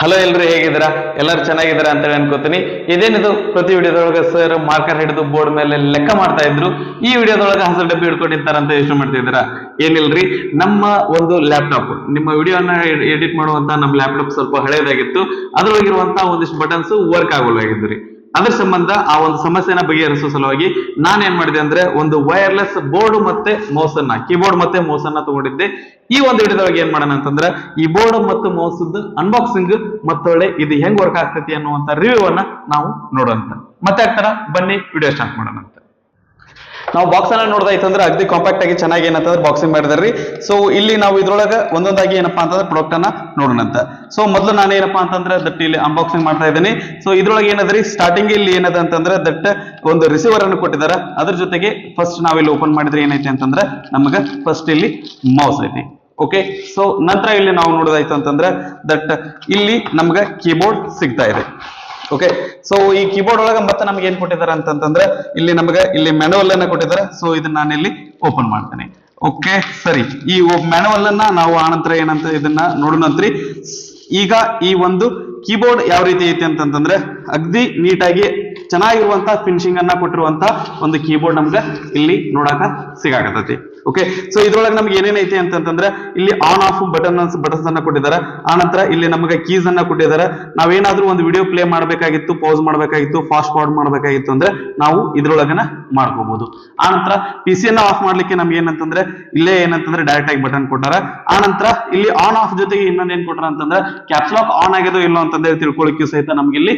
Hello ಎಲ್ರು ಹೇಗಿದ್ದೀರಾ? ಎಲ್ಲರೂ ಚೆನ್ನಾಗಿದ್ದೀರಾ ಅಂತ ಹೇಳಿ ಅನ್ಕೋತೀನಿ. ಇದೇನಿದು? ಪ್ರತಿ ವಿಡಿಯೋದೊಳಗೆ ಸರ್ ಮಾರ್ಕರ್ ಹಿಡಿದು ಬೋರ್ಡ್ ಮೇಲೆ ಲೆಕ್ಕ ಮಾಡ್ತಾ ಇದ್ರು. ಈ ವಿಡಿಯೋದೊಳಗೆ ಹಸಿರು ಡಬ್ಬಿ ಹಿಡ್ಕೊಂಡಿರ್ತಾರಂತ ಯೋಚನೆ ಮಾಡ್ತಿದ್ದೀರಾ ಏನಿಲ್ರಿ? ನಮ್ಮ ಒಂದು ಲ್ಯಾಪ್ಟಾಪ್ ನಿಮ್ಮ ವಿಡಿಯೋನ ಎಡಿಟ್ ಮಾಡುವಂತ ನಮ್ಮ ಲ್ಯಾಪ್ಟಾಪ್ ಸ್ವಲ್ಪ ಹಳೆಯದಾಗಿತ್ತು ಅದ್ರೊಳಗಿರುವಂತಹ ಒಂದಿಷ್ಟು ಬಟನ್ಸ್ ವರ್ಕ್ ಆಗೋಲ್ಲ ರೀ ಅದ್ರ ಸಂಬಂಧ ಆ ಒಂದು ಸಮಸ್ಯೆನ ಬಗೆಹರಿಸುವ ಸಲುವಾಗಿ ನಾನು ಏನ್ ಮಾಡಿದೆ ಅಂದ್ರೆ ಒಂದು ವೈರ್ಲೆಸ್ ಬೋರ್ಡ್ ಮತ್ತೆ ಮೌಸ್ ಅನ್ನ ಕೀಬೋರ್ಡ್ ಮತ್ತೆ ಮೌಸ್ ಅನ್ನ ತಗೊಂಡಿದ್ದೆ. ಈ ಒಂದು ವಿಡಿಯೋದೊಳಗೆ ಏನ್ ಮಾಡೋಣ ಅಂತಂದ್ರೆ, ಈ ಬೋರ್ಡ್ ಮತ್ತು ಮೌಸ್ ಅನ್ಬಾಕ್ಸಿಂಗ್ ಮತ್ತೊಳ್ಳೆ ಇದು ಹೆಂಗ್ ವರ್ಕ್ ಆಗ್ತೈತಿ ಅನ್ನುವಂತ ರಿವ್ಯೂ ಅನ್ನ ನಾವು ನೋಡೋಣ ಮತ್ತೆ ಆಗ್ತಾರ? ಬನ್ನಿ ವಿಡಿಯೋ ಸ್ಟಾರ್ಟ್ ಮಾಡೋಣ ನಾವು ಬಾಕ್ಸ್ ಅನ್ನ ನೋಡ್ದಾಯ್ತಂದ್ರೆ ಅಗದಿ ಕಾಂಪ್ಯಾಕ್ಟ್ ಆಗಿ ಚೆನ್ನಾಗಿ ಏನಂತಂದ್ರೆ ಬಾಕ್ಸಿಂಗ್ ಮಾಡಿದಾರ್ರಿ ಸೊ ಇಲ್ಲಿ ನಾವು ಇದ್ರೊಳಗೆ ಒಂದೊಂದಾಗಿ ಏನಪ್ಪಾ ಅಂತಂದ್ರೆ ಪ್ರಾಡಕ್ಟ್ ಅನ್ನ ನೋಡೋಣಂತ. ಸೊ ಮೊದಲು ನಾನು ಏನಪ್ಪಾ ಅಂತಂದ್ರೆ ದಟ್ ಇಲ್ಲಿ ಅನ್ಬಾಕ್ಸಿಂಗ್ ಮಾಡ್ತಾ ಇದ್ದೀನಿ. ಸೊ ಇದ್ರೊಳಗೆ ಏನದ್ರಿ? ಸ್ಟಾರ್ಟಿಂಗ್ ಇಲ್ಲಿ ಏನದ ಅಂತಂದ್ರೆ ದಟ್ ಒಂದು ರಿಸೀವರ್ ಅನ್ನು ಕೊಟ್ಟಿದ್ದಾರೆ. ಅದ್ರ ಜೊತೆಗೆ ಫಸ್ಟ್ ನಾವಿಲ್ಲಿ ಓಪನ್ ಮಾಡಿದ್ರೆ ಏನೈತಿ ಅಂತಂದ್ರೆ ನಮಗೆ ಫಸ್ಟ್ ಇಲ್ಲಿ ಮೌಸ್ ಐತಿ. ಓಕೆ ಸೊ ನಂತರ ಇಲ್ಲಿ ನಾವು ನೋಡೋದಾಯ್ತು ಅಂತಂದ್ರೆ ದಟ್ ಇಲ್ಲಿ ನಮ್ಗೆ ಕೀಬೋರ್ಡ್ ಸಿಗ್ತಾ ಇದೆ. ಓಕೆ ಸೊ ಈ ಕೀಬೋರ್ಡ್ ಒಳಗೆ ಮತ್ತೆ ನಮ್ಗೆ ಏನ್ ಕೊಟ್ಟಿದ್ದಾರೆ ಅಂತಂತಂದ್ರೆ, ಇಲ್ಲಿ ನಮಗೆ ಇಲ್ಲಿ ಮೆನುವಲ್ ಅನ್ನ ಕೊಟ್ಟಿದ್ದಾರೆ. ಸೊ ಇದನ್ನ ನಾನು ಇಲ್ಲಿ ಓಪನ್ ಮಾಡ್ತೇನೆ. ಓಕೆ ಸರಿ. ಈ ಮೆನುವಲ್ ಅನ್ನ ನಾವು ಆನಂತರ ಏನಂತ ಇದನ್ನ ನೋಡೋಣಂತ್ರಿ ಈಗ ಈ ಒಂದು ಕೀಬೋರ್ಡ್ ಯಾವ ರೀತಿ ಐತಿ ಅಂತಂತಂದ್ರೆ, ಅಗ್ದಿ ನೀಟಾಗಿ ಚೆನ್ನಾಗಿರುವಂತಹ ಫಿನಿಶಿಂಗ್ ಅನ್ನ ಕೊಟ್ಟಿರುವಂತಹ ಒಂದು ಕೀಬೋರ್ಡ್ ನಮ್ಗೆ ಇಲ್ಲಿ ನೋಡಾಕ ಸಿಗಾಕತೈತಿ ಓಕೆ ಸೊ ಇದ್ರೊಳಗೆ ನಮ್ಗೆ ಏನೇನೈತೆ ಅಂತಂದ್ರೆ ಇಲ್ಲಿ ಆನ್ ಆಫ್ ಬಟನ್ ಬಟನ್ಸ್ ಅನ್ನ ಕೊಟ್ಟಿದ್ದಾರೆ. ಆನಂತರ ಇಲ್ಲಿ ನಮಗೆ ಕೀಸ್ ಅನ್ನ ಕೊಟ್ಟಿದ್ದಾರೆ. ನಾವೇನಾದ್ರೂ ಒಂದು ವಿಡಿಯೋ ಪ್ಲೇ ಮಾಡಬೇಕಾಗಿತ್ತು ಪೌಸ್ ಮಾಡಬೇಕಾಗಿತ್ತು ಫಾಸ್ಟ್ ಫಾರ್ಡ್ ಮಾಡಬೇಕಾಗಿತ್ತು ಅಂದ್ರೆ ನಾವು ಇದ್ರೊಳಗನ ಮಾಡ್ಕೋಬಹುದು ಆನಂತರ ಪಿ ಸಿ ಅನ್ನ ಆಫ್ ಮಾಡ್ಲಿಕ್ಕೆ ನಮ್ಗೆ ಏನಂತಂದ್ರೆ, ಇಲ್ಲೇ ಏನಂತಂದ್ರೆ ಡೈರೆಕ್ಟ್ ಆಗಿ ಬಟನ್ ಕೊಟ್ಟಾರ. ಆನಂತರ ಇಲ್ಲಿ ಆನ್ ಆಫ್ ಜೊತೆಗೆ ಇನ್ನೊಂದ್ ಏನ್ ಕೊಟ್ಟಾರ ಅಂತಂದ್ರೆ ಕ್ಯಾಪ್ಸ್ಲಾಕ್ ಆನ್ ಆಗಿದೋ ಇಲ್ಲೋ ಅಂತಂದ್ರೆ ತಿಳ್ಕೊಳಕ್ಕೆ ಸಹಿತ ನಮ್ಗೆ ಇಲ್ಲಿ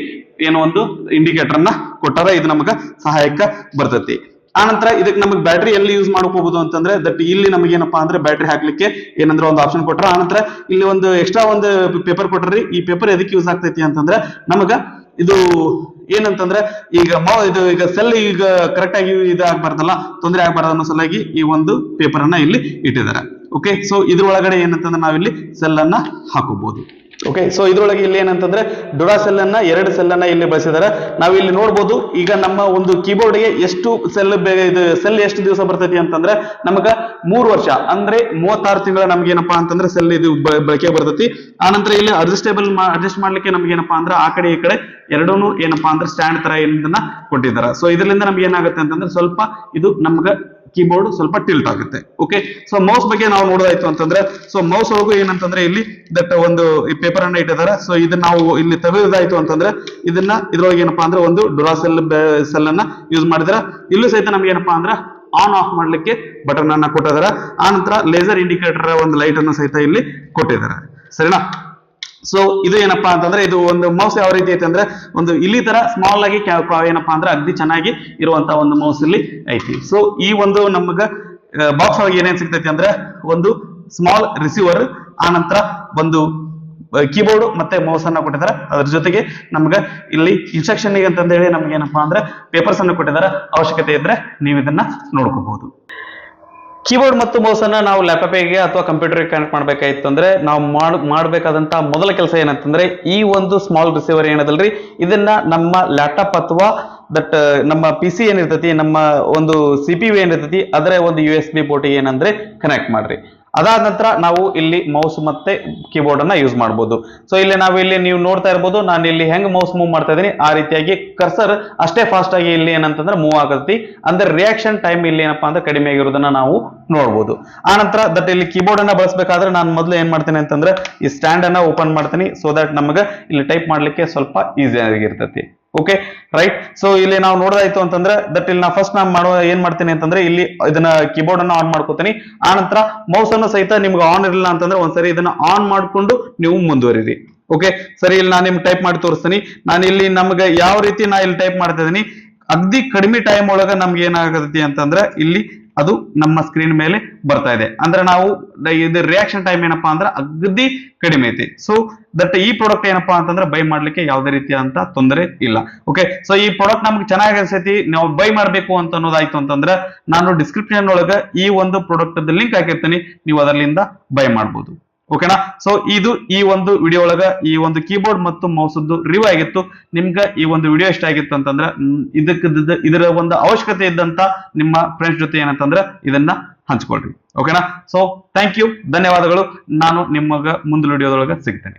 ಏನೋ ಒಂದು ಇಂಡಿಕೇಟರ್ ಅನ್ನ ಕೊಟ್ಟಾರ. ಇದು ನಮಗ ಸಹಾಯಕ ಬರ್ತೈತಿ. ಆನಂತರ ಇದಕ್ಕೆ ನಮಗೆ ಬ್ಯಾಟ್ರಿ ಎಲ್ಲಿ ಯೂಸ್ ಮಾಡ್ಕೋಬಹುದು ಅಂತಂದ್ರೆ ದಟ್ ಇಲ್ಲಿ ನಮಗೆ ಏನಪ್ಪಾ ಅಂದ್ರೆ ಬ್ಯಾಟ್ರಿ ಹಾಕ್ಲಿಕ್ಕೆ ಏನಂದ್ರೆ ಒಂದು ಆಪ್ಷನ್ ಕೊಟ್ರ. ಆನಂತರ ಇಲ್ಲಿ ಒಂದು ಎಕ್ಸ್ಟ್ರಾ ಒಂದು ಪೇಪರ್ ಕೊಟ್ರಿ. ಈ ಪೇಪರ್ ಎದಕ್ಕೆ ಯೂಸ್ ಆಗ್ತೈತಿ ಅಂತಂದ್ರೆ ನಮಗ ಇದು ಏನಂತಂದ್ರೆ ಈಗ ಇದು ಈಗ ಸೆಲ್ ಈಗ ಕರೆಕ್ಟ್ ಆಗಿ ಇದು ಆಗ್ಬಾರ್ದಲ್ಲ ತೊಂದರೆ ಆಗ್ಬಾರ್ದು ಅನ್ನೋ ಸಲುವಾಗಿ ಈ ಒಂದು ಪೇಪರ್ ಅನ್ನ ಇಲ್ಲಿ ಇಟ್ಟಿದ್ದಾರೆ. ಓಕೆ ಸೊ ಇದ್ರೊಳಗಡೆ ಏನಂತಂದ್ರೆ ನಾವಿಲ್ಲಿ ಸೆಲ್ ಅನ್ನ ಹಾಕೋಬಹುದು ಓಕೆ ಸೊ ಇದ್ರೊಳಗೆ ಇಲ್ಲಿ ಏನಂತಂದ್ರೆ ಡುಡಾ ಸೆಲ್ ಅನ್ನ ಎರಡು ಸೆಲ್ ಅನ್ನ ಇಲ್ಲಿ ಬಳಸಿದ್ದಾರೆ ನಾವು ಇಲ್ಲಿ ನೋಡಬಹುದು ಈಗ ನಮ್ಮ ಒಂದು ಕೀಬೋರ್ಡ್ಗೆ ಎಷ್ಟು ಸೆಲ್ ಇದು ಸೆಲ್ ಎಷ್ಟು ದಿವಸ ಬರ್ತೈತಿ ಅಂತಂದ್ರೆ ನಮಗ ಮೂರು ವರ್ಷ, ಅಂದ್ರೆ ಮೂವತ್ತಾರು ತಿಂಗಳ ನಮ್ಗೆ ಏನಪ್ಪಾ ಅಂತಂದ್ರೆ ಸೆಲ್ ಇದು ಬಳಕೆ ಬರ್ತೈತಿ. ಆನಂತರ ಇಲ್ಲಿ ಅಡ್ಜಸ್ಟೇಬಲ್ ಅಡ್ಜಸ್ಟ್ ಮಾಡ್ಲಿಕ್ಕೆ ನಮ್ಗೆ ಏನಪ್ಪಾ ಅಂದ್ರೆ ಆ ಕಡೆ ಈ ಕಡೆ ಎರಡೂ ಏನಪ್ಪಾ ಅಂದ್ರೆ ಸ್ಟ್ಯಾಂಡ್ ತರ ಇದನ್ನ ಕೊಟ್ಟಿದ್ದಾರೆ. ಸೊ ಇದರಿಂದ ನಮ್ಗೆ ಏನಾಗುತ್ತೆ ಅಂತಂದ್ರೆ ಸ್ವಲ್ಪ ಇದು ನಮ್ಗ ಕೀಬೋರ್ಡ್ ಸ್ವಲ್ಪ ಟಿಲ್ಟ್ ಆಗುತ್ತೆ. ಓಕೆ ಸೊ ಮೌಸ್ ಬಗ್ಗೆ ನಾವು ನೋಡೋದಾಯ್ತು ಅಂತಂದ್ರೆ ಸೊ ಮೌಸ್ ಒಳಗು ಏನಂತಂದ್ರೆ ಇಲ್ಲಿ ದಟ್ ಒಂದು ಈ ಪೇಪರ್ ಅನ್ನ ಇಟ್ಟಿದ್ದಾರೆ. ಸೊ ಇದನ್ನ ನಾವು ಇಲ್ಲಿ ತೆಗೆದಾಯ್ತು ಅಂತಂದ್ರೆ, ಇದನ್ನ ಇದ್ರೊಳಗೆ ಏನಪ್ಪಾ ಅಂದ್ರೆ ಒಂದು ಡುರಾಸೆಲ್ ಸೆಲ್ ಅನ್ನ ಯೂಸ್ ಮಾಡಿದ್ರೆ ಇಲ್ಲೂ ಸಹಿತ ನಮ್ಗೆ ಏನಪ್ಪಾ ಅಂದ್ರೆ ಆನ್ ಆಫ್ ಮಾಡ್ಲಿಕ್ಕೆ ಬಟನ್ ಅನ್ನ ಕೊಟ್ಟಿದ್ದಾರೆ. ಆನಂತರ ಲೇಸರ್ ಇಂಡಿಕೇಟರ್ ಒಂದು ಲೈಟ್ ಅನ್ನು ಸಹಿತ ಇಲ್ಲಿ ಕೊಟ್ಟಿದ್ದಾರೆ. ಸರಿನಾ? ಸೊ ಇದು ಏನಪ್ಪಾ ಅಂತಂದ್ರೆ, ಇದು ಒಂದು ಮೌಸ್ ಯಾವ ರೀತಿ ಐತೆ ಅಂದ್ರೆ, ಒಂದು ಇಲ್ಲಿ ತರ ಸ್ಮಾಲ್ ಆಗಿ ಏನಪ್ಪಾ ಅಂದ್ರೆ ಅಗ್ದಿ ಚೆನ್ನಾಗಿ ಇರುವಂತ ಒಂದು ಮೌಸ್ ಇಲ್ಲಿ ಐತಿ. ಸೊ ಈ ಒಂದು ನಮ್ಗ ಬಾಕ್ಸ್ ಒಳಗೆ ಏನೇನ್ ಸಿಗ್ತೈತಿ ಅಂದ್ರೆ, ಒಂದು ಸ್ಮಾಲ್ ರಿಸೀವರ್ ಆನಂತರ ಒಂದು ಕೀಬೋರ್ಡ್ ಮತ್ತೆ ಮೌಸ್ ಅನ್ನ ಕೊಟ್ಟಿದ್ದಾರೆ ಅದ್ರ ಜೊತೆಗೆ ನಮ್ಗ ಇಲ್ಲಿ ಇನ್ಸ್ಟ್ರಕ್ಷನ್ ಅಂತಂದೇಳಿ ನಮ್ಗೆ ಏನಪ್ಪಾ ಅಂದ್ರೆ ಪೇಪರ್ಸ್ ಅನ್ನು ಕೊಟ್ಟಿದ್ದಾರೆ ಅವಶ್ಯಕತೆ ಇದ್ರೆ ನೀವು ಇದನ್ನ ನೋಡ್ಕೋಬಹುದು. ಕೀಬೋರ್ಡ್ ಮತ್ತು ಮೌಸ್ ಅನ್ನ ನಾವು ಲ್ಯಾಪ್ಟಾಪಿಗೆ ಅಥವಾ ಕಂಪ್ಯೂಟರ್ಗೆ ಕನೆಕ್ಟ್ ಮಾಡಬೇಕಾಗಿತ್ತು ಅಂದ್ರೆ ನಾವು ಮಾಡ್ ಮಾಡಬೇಕಾದಂತ ಮೊದಲ ಕೆಲಸ ಏನಂತಂದ್ರೆ ಈ ಒಂದು ಸ್ಮಾಲ್ ರಿಸೀವರ್ ಏನದಲ್ರಿ? ಇದನ್ನ ನಮ್ಮ ಲ್ಯಾಪ್ಟಾಪ್ ಅಥವಾ ದಟ್ ನಮ್ಮ ಪಿ ಸಿ ಏನಿರ್ತೈತಿ, ನಮ್ಮ ಒಂದು ಸಿ ಪಿ ಯು ಏನಿರ್ತೈತಿ, ಅದರ ಒಂದು ಯು ಎಸ್ ಬಿ ಪೋರ್ಟಿಗೆ ಏನಂದ್ರೆ ಕನೆಕ್ಟ್ ಮಾಡ್ರಿ. ಅದಾದ ನಂತರ ನಾವು ಇಲ್ಲಿ ಮೌಸ್ ಮತ್ತೆ ಕೀಬೋರ್ಡ್ ಅನ್ನ ಯೂಸ್ ಮಾಡಬಹುದು ಸೊ ಇಲ್ಲಿ ನಾವು ಇಲ್ಲಿ ನೀವು ನೋಡ್ತಾ ಇರ್ಬೋದು, ನಾನು ಇಲ್ಲಿ ಹೆಂಗ್ ಮೌಸ್ ಮೂವ್ ಮಾಡ್ತಾ ಇದ್ದೀನಿ, ಆ ರೀತಿಯಾಗಿ ಕರ್ಸರ್ ಅಷ್ಟೇ ಫಾಸ್ಟ್ ಆಗಿ ಇಲ್ಲಿ ಏನಂತಂದ್ರೆ ಮೂವ್ ಆಗತ್ತಿ. ಅಂದ್ರೆ ರಿಯಾಕ್ಷನ್ ಟೈಮ್ ಇಲ್ಲಿ ಏನಪ್ಪಾ ಅಂದ್ರೆ ಕಡಿಮೆ ಆಗಿರೋದನ್ನ ನಾವು ನೋಡ್ಬೋದು. ಆನಂತರ ದಟ್ ಇಲ್ಲಿ ಕೀಬೋರ್ಡ್ ಅನ್ನ ಬಳಸಬೇಕಾದ್ರೆ ನಾನು ಮೊದಲು ಏನ್ ಮಾಡ್ತೇನೆ ಅಂತಂದ್ರೆ ಈ ಸ್ಟ್ಯಾಂಡ್ ಅನ್ನ ಓಪನ್ ಮಾಡ್ತೀನಿ ಸೊ ದಟ್ ನಮಗೆ ಇಲ್ಲಿ ಟೈಪ್ ಮಾಡ್ಲಿಕ್ಕೆ ಸ್ವಲ್ಪ ಈಸಿ ಆಗಿರ್ತೈತಿ. ಓಕೆ ರೈಟ್ ಸೊ ಇಲ್ಲಿ ನಾವು ನೋಡೋದಾಯ್ತು ಅಂತಂದ್ರೆ ದಟ್ ಇಲ್ಲಿ ನಾ ಫಸ್ಟ್ ನಾನು ಮಾಡುವ ಏನ್ ಮಾಡ್ತೀನಿ ಅಂತಂದ್ರೆ, ಇಲ್ಲಿ ಇದನ್ನ ಕೀಬೋರ್ಡ್ ಅನ್ನ ಆನ್ ಮಾಡ್ಕೋತೀನಿ. ಆನಂತರ ಮೌಸ್ ಅನ್ನು ಸಹಿತ ನಿಮ್ಗೆ ಆನ್ ಇರಲಿಲ್ಲ ಅಂತಂದ್ರೆ ಒಂದ್ಸರಿ ಇದನ್ನ ಆನ್ ಮಾಡಿಕೊಂಡು ನೀವು ಮುಂದುವರಿರಿ ಓಕೆ ಸರಿ, ಇಲ್ಲಿ ನಾನು ನಿಮ್ಗೆ ಟೈಪ್ ಮಾಡಿ ತೋರಿಸ್ತೀನಿ. ನಾನು ಇಲ್ಲಿ ನಮ್ಗೆ ಯಾವ ರೀತಿ ನಾ ಇಲ್ಲಿ ಟೈಪ್ ಮಾಡ್ತಾ ಇದ್ದೀನಿ. ಅಗ್ದಿ ಕಡಿಮೆ ಟೈಮ್ ಒಳಗ ನಮ್ಗೆ ಏನಾಗತ್ತೆ ಅಂತಂದ್ರೆ, ಇಲ್ಲಿ ಅದು ನಮ್ಮ ಸ್ಕ್ರೀನ್ ಮೇಲೆ ಬರ್ತಾ ಇದೆ. ಅಂದ್ರೆ ನಾವು ಇದು ರಿಯಾಕ್ಷನ್ ಟೈಮ್ ಏನಪ್ಪಾ ಅಂದ್ರೆ ಅಗದಿ ಕಡಿಮೆ ಐತಿ. ಸೊ ದಟ್ ಈ ಪ್ರಾಡಕ್ಟ್ ಏನಪ್ಪಾ ಅಂತಂದ್ರೆ ಬೈ ಮಾಡ್ಲಿಕ್ಕೆ ಯಾವುದೇ ಅಂತ ತೊಂದರೆ ಇಲ್ಲ. ಓಕೆ ಸೊ ಈ ಪ್ರಾಡಕ್ಟ್ ನಮ್ಗೆ ಚೆನ್ನಾಗಿ ಅನ್ಸೈತಿ. ನಾವು ಬೈ ಮಾಡಬೇಕು ಅಂತ ಅನ್ನೋದಾಯ್ತು ಅಂತಂದ್ರೆ ನಾನು ಡಿಸ್ಕ್ರಿಪ್ಷನ್ ಒಳಗ ಈ ಒಂದು ಪ್ರಾಡಕ್ಟ್ ಲಿಂಕ್ ಹಾಕಿರ್ತೀನಿ. ನೀವು ಅದರಿಂದ ಬೈ ಮಾಡ್ಬೋದು. ಓಕೆನಾ ಸೊ ಇದು ಈ ಒಂದು ವಿಡಿಯೋ ಒಳಗ ಈ ಒಂದು ಕೀಬೋರ್ಡ್ ಮತ್ತು ಮೌಸ್ ರಿವ್ಯೂ ಆಗಿತ್ತು. ನಿಮ್ಗೆ ಈ ಒಂದು ವಿಡಿಯೋ ಇಷ್ಟ ಆಗಿತ್ತು ಅಂತಂದ್ರೆ ಇದಕ್ಕೆ ಇದರ ಒಂದು ಅವಶ್ಯಕತೆ ಇದ್ದಂತ ನಿಮ್ಮ ಫ್ರೆಂಡ್ಸ್ ಜೊತೆ ಏನಂತಂದ್ರೆ ಇದನ್ನ ಹಂಚ್ಕೊಳ್ರಿ. ಓಕೆನಾ ಸೊ ಥ್ಯಾಂಕ್ ಯು ಧನ್ಯವಾದಗಳು. ನಾನು ನಿಮಗ ಮುಂದಿನ ವಿಡಿಯೋದೊಳಗೆ ಸಿಗ್ತೇನೆ.